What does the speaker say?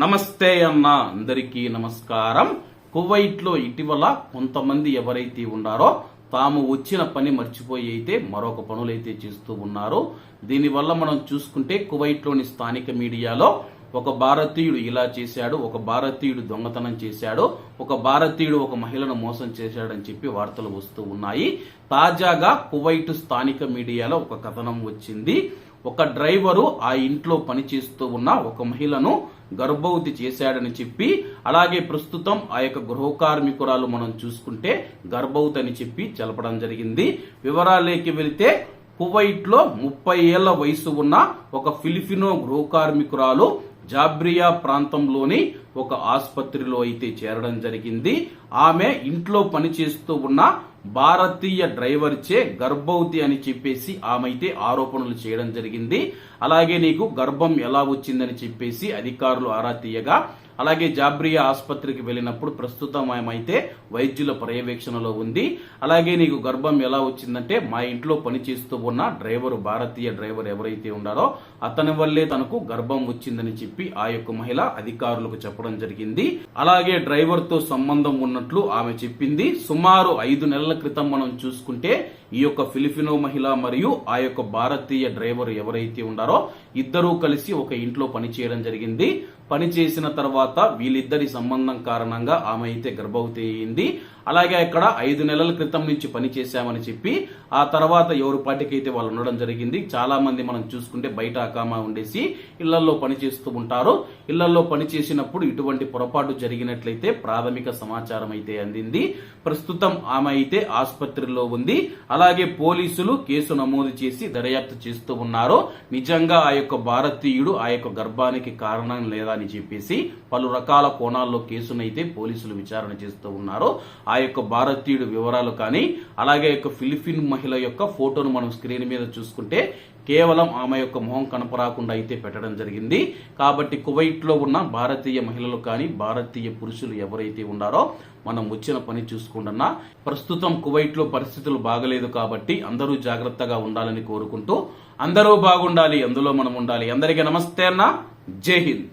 నమస్తే అన్న అందరికీ నమస్కారం. కువైట్లో ఇటీవల కొంతమంది ఎవరైతే ఉన్నారో తాము వచ్చిన పని మర్చిపోయి అయితే మరొక పనులైతే చేస్తూ ఉన్నారు. దీనివల్ల మనం చూసుకుంటే కువైట్లోని స్థానిక మీడియాలో ఒక భారతీయుడు ఇలా చేశాడు ఒక భారతీయుడు దొంగతనం చేశాడు ఒక భారతీయుడు ఒక మహిళను మోసం చేశాడని చెప్పి వార్తలు వస్తూ ఉన్నాయి. తాజాగా కువైట్ స్థానిక మీడియాలో ఒక కథనం వచ్చింది. ఒక డ్రైవరు ఆ ఇంట్లో పనిచేస్తూ ఉన్న ఒక మహిళను గర్భవతి చేశాడని చెప్పి అలాగే ప్రస్తుతం ఆ యొక్క గృహ కార్మికురాలు మనం చూసుకుంటే గర్భవతి అని చెప్పి తెలపడం జరిగింది. వివరాలేకి వెళితే కువైట్లో ముప్పై ఏళ్ళ వయసు ఉన్న ఒక ఫిలిపినో గృహ కార్మికురాలు జాబ్రియా ప్రాంతంలోని ఒక ఆసుపత్రిలో అయితే చేరడం జరిగింది. ఆమె ఇంట్లో పనిచేస్తూ ఉన్న భారతీయ డ్రైవర్ చే గర్భవతి అని చెప్పేసి ఆమె అయితే ఆరోపణలు చేయడం జరిగింది. అలాగే నీకు గర్భం ఎలా వచ్చిందని చెప్పేసి అధికారులు ఆరా తీయగా అలాగే జాబ్రియా ఆసుపత్రికి వెళ్ళినప్పుడు ప్రస్తుతం ఆమె అయితే వైద్యుల పర్యవేక్షణలో ఉంది. అలాగే నీకు గర్భం ఎలా వచ్చిందంటే మా ఇంట్లో పనిచేస్తూ ఉన్న డ్రైవర్ భారతీయ డ్రైవర్ ఎవరైతే ఉన్నారో అతని వల్లే తనకు గర్భం వచ్చిందని చెప్పి ఆ యొక్క మహిళ అధికారులకు చెప్పడం జరిగింది. అలాగే డ్రైవర్తో సంబంధం ఉన్నట్లు ఆమె చెప్పింది. సుమారు ఐదు నెలల క్రితం మనం చూసుకుంటే ఈ యొక్క ఫిలిపినో మహిళ మరియు ఆ యొక్క భారతీయ డ్రైవర్ ఎవరైతే ఉన్నారో ఇద్దరూ కలిసి ఒక ఇంట్లో పని చేయడం జరిగింది. పని చేసిన తర్వాత వీళ్ళిద్దరి సంబంధం కారణంగా ఆమె అయితే గర్భవతి అయింది. అలాగే ఇక్కడ ఐదు నెలల క్రితం నుంచి పని చేశామని చెప్పి ఆ తర్వాత ఎవరి పాటికైతే వాళ్ళు ఉండడం జరిగింది చాలా మంది మనం చూసుకుంటే బయట అకామా ఉండేసి ఇళ్ళలో పని చేస్తూ ఉంటారు. ఇళ్ళలో పని చేసినప్పుడు ఇటువంటి పొరపాటు జరిగినట్లయితే ప్రాథమిక సమాచారం అయితే అందింది. ప్రస్తుతం ఆమె అయితే ఆసుపత్రిలో ఉంది. అలాగే పోలీసులు కేసు నమోదు చేసి దర్యాప్తు చేస్తూ ఉన్నారు. నిజంగా ఆ యొక్క భారతీయుడు ఆ యొక్క గర్భానికి కారణం లేదా అని చెప్పేసి పలు రకాల కోణాల్లో కేసునైతే పోలీసులు విచారణ చేస్తూ ఉన్నారు. ఆ ఆ యొక్క భారతీయుడు వివరాలు కానీ అలాగే యొక్క ఫిలిపిన్ మహిళ యొక్క ఫోటోను మనం స్క్రీన్ మీద చూసుకుంటే కేవలం ఆమె యొక్క మొహం కనపరాకుండా అయితే పెట్టడం జరిగింది. కాబట్టి కువైట్లో ఉన్న భారతీయ మహిళలు కానీ భారతీయ పురుషులు ఎవరైతే ఉన్నారో మనం వచ్చిన పని చూసుకుంటున్నా ప్రస్తుతం కువైట్లో పరిస్థితులు బాగలేదు కాబట్టి అందరూ జాగ్రత్తగా ఉండాలని కోరుకుంటూ అందరూ బాగుండాలి అందులో మనం ఉండాలి. అందరికీ నమస్తే అన్న. జై హింద్.